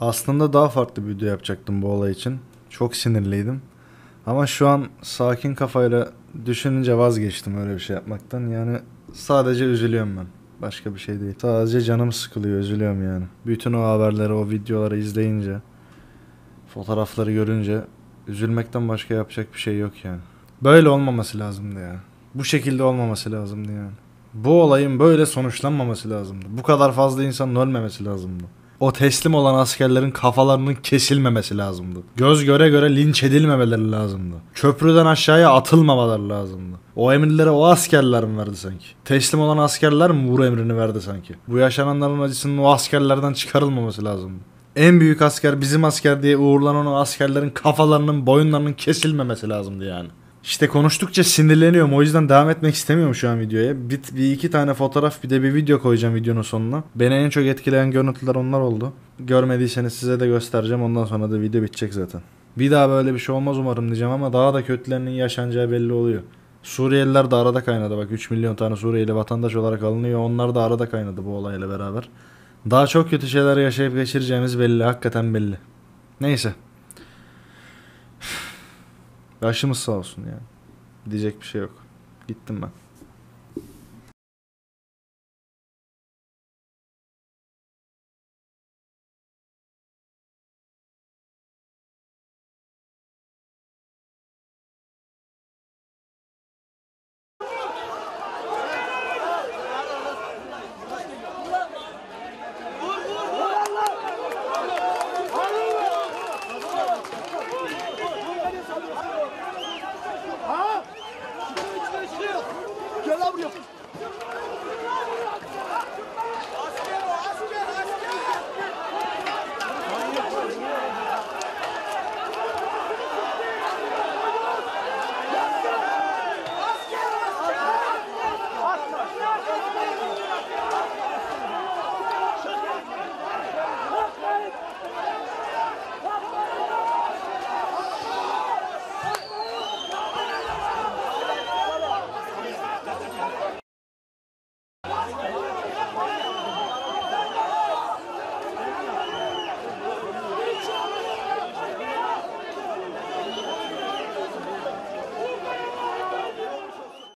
Aslında daha farklı bir video yapacaktım bu olay için. Çok sinirliydim. Ama şu an sakin kafayla düşününce vazgeçtim öyle bir şey yapmaktan. Yani sadece üzülüyorum ben. Başka bir şey değil. Sadece canım sıkılıyor, üzülüyorum yani. Bütün o haberleri, o videoları izleyince, fotoğrafları görünce üzülmekten başka yapacak bir şey yok yani. Böyle olmaması lazımdı ya. Bu şekilde olmaması lazımdı yani. Bu olayın böyle sonuçlanmaması lazımdı. Bu kadar fazla insanın ölmemesi lazımdı. O teslim olan askerlerin kafalarının kesilmemesi lazımdı. Göz göre göre linç edilmemeleri lazımdı. Köprüden aşağıya atılmamaları lazımdı. O emirleri o askerler mi verdi sanki? Teslim olan askerler mi vur emrini verdi sanki? Bu yaşananların acısının o askerlerden çıkarılmaması lazımdı. En büyük asker bizim asker diye uğurlanan o askerlerin kafalarının boyunlarının kesilmemesi lazımdı yani. İşte konuştukça sinirleniyorum. O yüzden devam etmek istemiyorum şu an videoya. Bir, bir iki tane fotoğraf bir de bir video koyacağım videonun sonuna. Beni en çok etkileyen görüntüler onlar oldu. Görmediyseniz size de göstereceğim. Ondan sonra da video bitecek zaten. Bir daha böyle bir şey olmaz umarım diyeceğim ama daha da kötülerinin yaşanacağı belli oluyor. Suriyeliler de arada kaynadı. Bak 3 milyon tane Suriyeli vatandaş olarak alınıyor. Onlar da arada kaynadı bu olayla beraber. Daha çok kötü şeyler yaşayıp geçireceğimiz belli. Hakikaten belli. Neyse. Başımız sağ olsun yani. Diyecek bir şey yok. Gittim ben. 哎呦